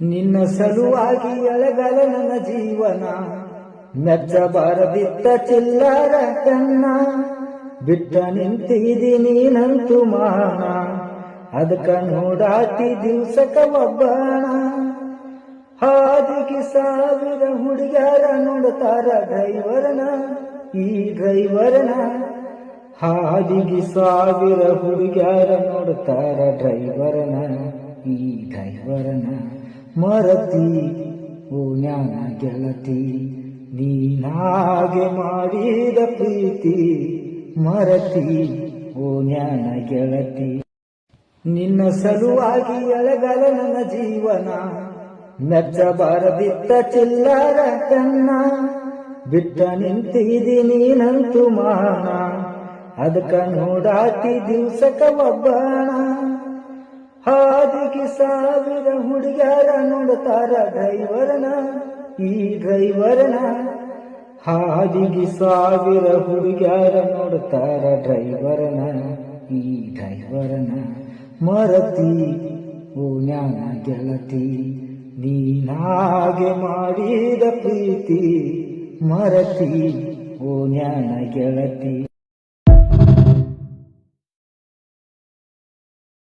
ನಿನ್ನ ಸಲುವಾಗಿ ಎಳಗಲ ನನ್ನ ಜೀವನ. ಮೆಚ್ಚಬಾರದಿತ್ತ ಚಿಲ್ಲರ ಕಣ್ಣ. ಬಿಟ್ಟ ನಿಂತಿದ್ದೀನಿ ನಂತು ಮಾನ. ಅದಕ್ಕ ನೋಡಾತಿ ದಿವ್ಸಕ ಒಬ್ಬಣ ಹಾದಿಗೆ ಸಾವಿರ ಹುಡುಗರ ನೋಡ್ತಾರ ಡ್ರೈವರ್ನ. ಈ ಡ್ರೈವರ್ನ ಹಾದಿಗೆ ಸಾವಿರ ಹುಡುಗರ ನೋಡ್ತಾರ ಡ್ರೈವರ್ನ. ಈ ಡ್ರೈವರ್ನ ಮರತಿ, ಓ ಜ್ಞಾನ ಗೆಳತಿ, ನೀನಾಗೆ ಮಾಡಿದ ಪ್ರೀತಿ, ಮರತಿ, ಓ ಜ್ಞಾನ ಗೆಳತಿ. ನಿನ್ನ ಸಲುವಾಗಿ ಎಳಗಲ ನನ್ನ ಜೀವನ ಮೆಚ್ಚಬಾರದಿತ್ತ ಚಿಲ್ಲರ ಕಣ್ಣ, ಬಿಟ್ಟ ನಿಂತಿದ್ದೀನಿ ನಂತು ಮಾನ, ಅದಕ್ಕ ನೋಡಾತಿ ದಿವ್ಸಕ ಒಬ್ಬಣ. ಹಾದಿಗೆ ಸಾವಿರ ಹುಡುಗ್ಯಾರ ನೋಡುತ್ತಾರ ಡ್ರೈವರ್ನ, ಈ ಡ್ರೈವರ್ನ. ಹಾದಿಗೆ ಸಾವಿರ ಹುಡುಗ್ಯಾರ ನೋಡುತ್ತಾರ ಡ್ರೈವರ್ನ, ಈ ಡ್ರೈವರ್ನ. ಮರತಿ, ಓ ಜ್ಞಾನ ಗೆಳತಿ, ನೀನಾಗೆ ಮಾಡಿದ ಪ್ರೀತಿ. ಮರತಿ, ಓ ಜ್ಞಾನ ಗೆಳತಿ.